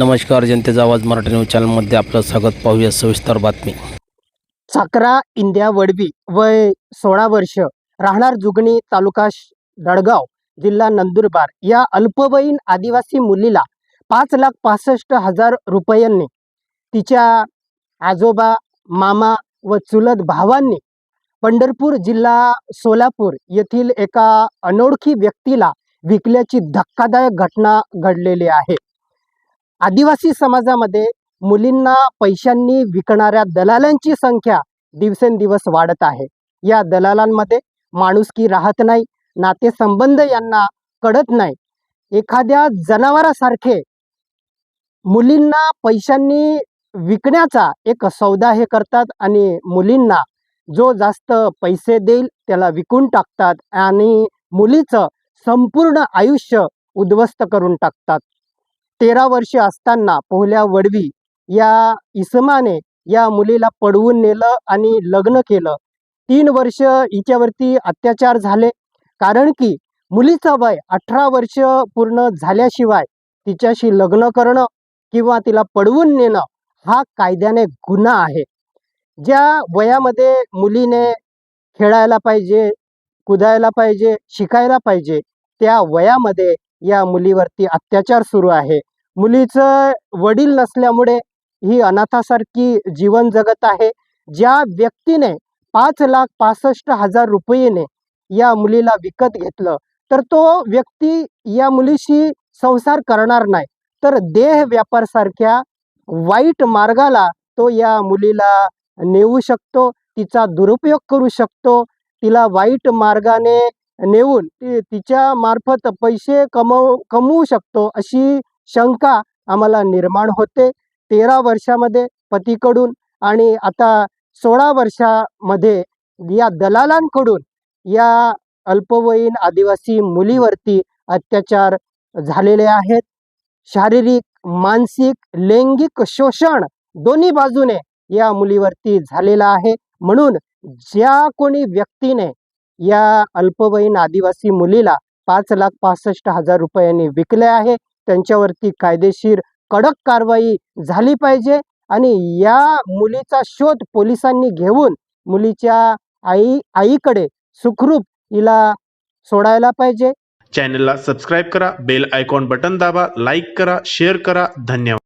नमस्कार जनतेचा आवाज मराठी न्यूज चॅनलमध्ये आपलं स्वागत. पाहूया सविस्तर बातमी. साकरा इंदिया वडबी वय सोळा वर्ष. राहणार जुगणी तालुका दडगाव जिल्हा नंदुरबार. या अल्पवयीन आदिवासी मुलीला पाच लाख पासष्ट हजार रुपयांनी तिच्या आजोबा मामा व चुलत भावांनी पंढरपूर जिल्हा सोलापूर येथील एका अनोळखी व्यक्तीला विकल्याची धक्कादायक घटना घडलेली आहे. आदिवासी समाजामध्ये मुलींना पैशांनी विकणाऱ्या दलालांची संख्या दिवसेंदिवस वाढत आहे. या दलालांमध्ये माणुसकी राहत नाही नातेसंबंध यांना कळत नाही. एखाद्या जनावरासारखे मुलींना पैशांनी विकण्याचा एक सौदा हे करतात आणि मुलींना जो जास्त पैसे देईल त्याला विकून टाकतात आणि मुलीचं संपूर्ण आयुष्य उद्ध्वस्त करून टाकतात. तेरा वर्ष असताना पोहल्या वडवी या इसमाने या मुलीला पडवून नेलं आणि लग्न केलं. तीन वर्ष हिच्यावरती अत्याचार झाले. कारण की मुलीचं वय अठरा वर्ष पूर्ण झाल्याशिवाय तिच्याशी लग्न करणं किंवा तिला पडवून नेणं हा कायद्याने गुन्हा आहे. ज्या वयामध्ये मुलीने खेळायला पाहिजे कुदायला पाहिजे शिकायला पाहिजे त्या वयामध्ये या मुलीवरती अत्याचार सुरू आहे. मुलीचं वडील नसल्यामुळे ही अनाथासारखी जीवन जगत आहे. ज्या व्यक्तीने पाच लाख पासष्ट हजार रुपयेने या मुलीला विकत घेतलं तर तो व्यक्ती या मुलीशी संसार करणार नाही. तर देह व्यापारसारख्या वाईट मार्गाला तो या मुलीला नेऊ शकतो तिचा दुरुपयोग करू शकतो तिला वाईट मार्गाने नेऊन ती तिच्या मार्फत पैसे कमव कमवू शकतो अशी शंका आम्हाला निर्माण होते. तेरा वर्षामध्ये पतीकडून आणि आता सोळा वर्षामध्ये या दलालांकडून या अल्पवयीन आदिवासी मुलीवरती अत्याचार झालेले आहेत. शारीरिक मानसिक लैंगिक शोषण दोन्ही बाजूने या मुलीवरती झालेलं आहे. म्हणून ज्या कोणी व्यक्तीने या अल्पवयीन आदिवासी मुलीला पाच लाख पासष्ट हजार रुपयांनी विकले आहे त्यांच्यावरती कायदेशीर कडक कारवाई झाली पाहिजे आणि या मुलीचा शोध पोलिसांनी घेऊन मुलीच्या आई आईकडे सुखरूप हिला सोडायला पाहिजे. चॅनलला सबस्क्राईब करा बेल आयकॉन बटन दाबा लाईक करा शेअर करा. धन्यवाद.